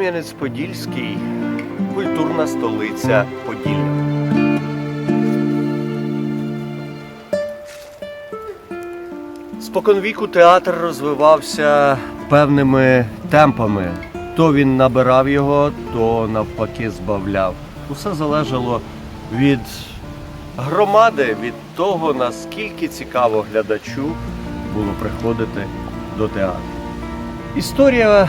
Кам'янець-Подільський культурна столиця Поділля. Споконвіку театр розвивався певними темпами. То він набирав його, то навпаки збавляв. Усе залежало від громади, від того, наскільки цікаво глядачу було приходити до театру. Історія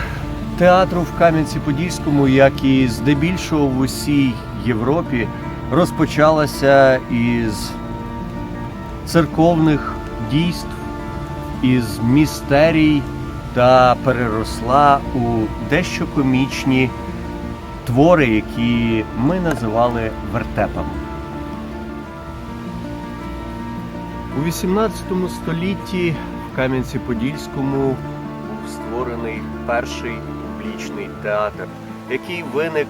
театру в Кам'янці-Подільському, як і здебільшого в усій Європі, розпочалася із церковних дійств, із містерій та переросла у дещо комічні твори, які ми називали вертепами. У 18 столітті в Кам'янці-Подільському був створений перший публічний театр, який виник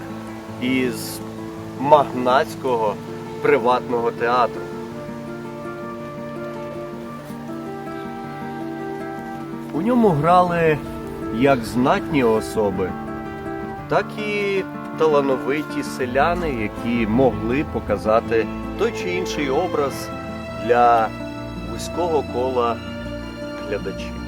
із магнатського приватного театру. У ньому грали як знатні особи, так і талановиті селяни, які могли показати той чи інший образ для вузького кола глядачів.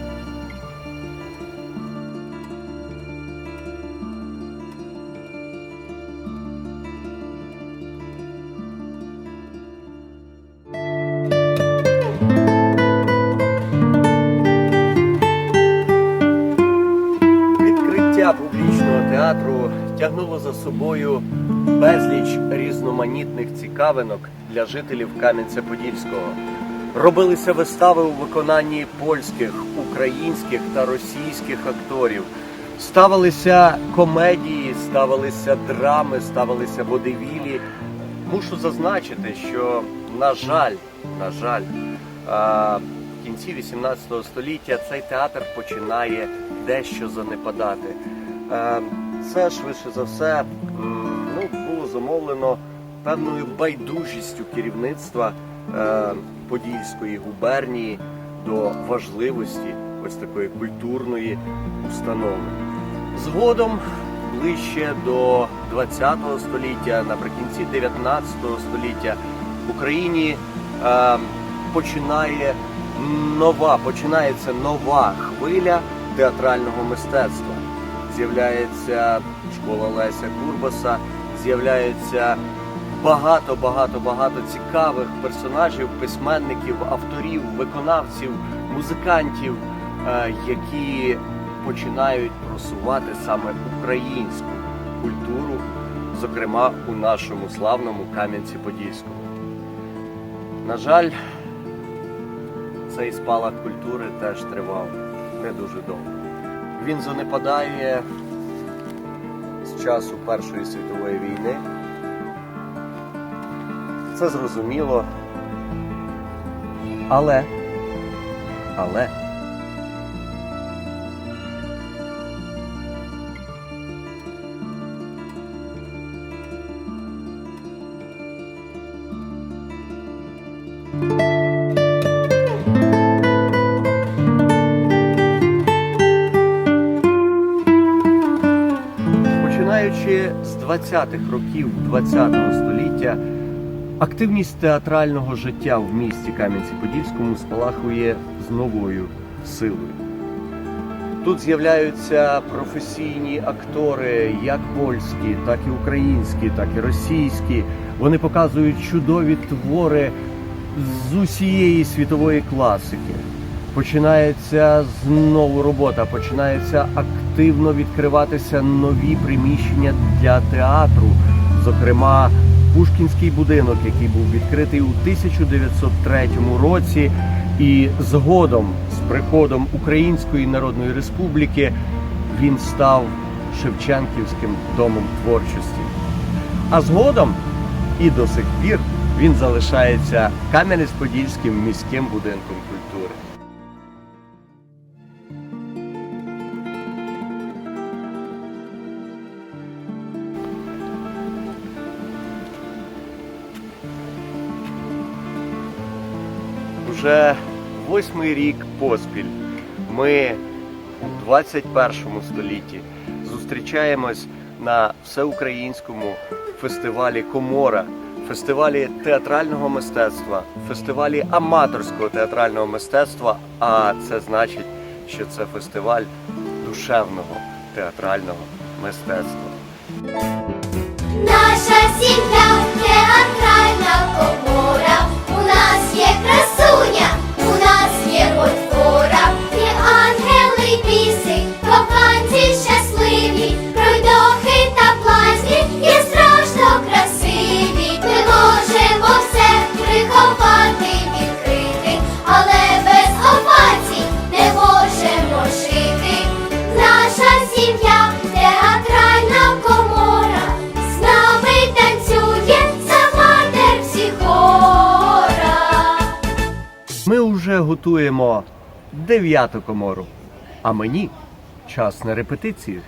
Театру тягнуло за собою безліч різноманітних цікавинок для жителів Кам'янця-Подільського. Робилися вистави у виконанні польських, українських та російських акторів. Ставилися комедії, ставилися драми, ставилися водевілі. Мушу зазначити, що, на жаль, на жаль, в кінці 18 століття цей театр починає дещо занепадати. Це швидше за все ну, було замовлено певною байдужістю керівництва е, Подільської губернії до важливості ось такої культурної установи. Згодом, ближче до 20 століття, наприкінці 19 століття, в Україні е, починає нова, починається нова хвиля театрального мистецтва. З'являється школа Леся Курбаса, з'являється багато, багато, багато цікавих персонажів, письменників, авторів, виконавців, музикантів, е, які починають просувати саме українську культуру, зокрема у нашому славному Кам'янці-Подільському. На жаль, цей спалах культури теж тривав не дуже довго. Він занепадає з часу Першої світової війни. Це зрозуміло. Але, але Починаючи з 20-х років ХХ століття, активність театрального життя в місті Кам'янці-Подільському спалахує з новою силою. Тут з'являються професійні актори, як польські, так і українські, так і російські. Вони показують чудові твори з усієї світової класики. Починається знову робота, починається активно відкриватися нові приміщення для театру, зокрема Пушкінський будинок, який був відкритий у 1903 році, і згодом з приходом Української Народної Республіки він став Шевченківським домом творчості. А згодом і до сих пір він залишається Кам'янець-Подільським міським будинком культури. Уже восьмий рік поспіль ми у 21 столітті зустрічаємось на всеукраїнському фестивалі Комора, фестивалі театрального мистецтва, фестивалі аматорського театрального мистецтва. А це значить, що це фестиваль душевного театрального мистецтва. Наша сім'я театральна комора. Ми вже готуємо дев'яту комору, а мені час на репетицію.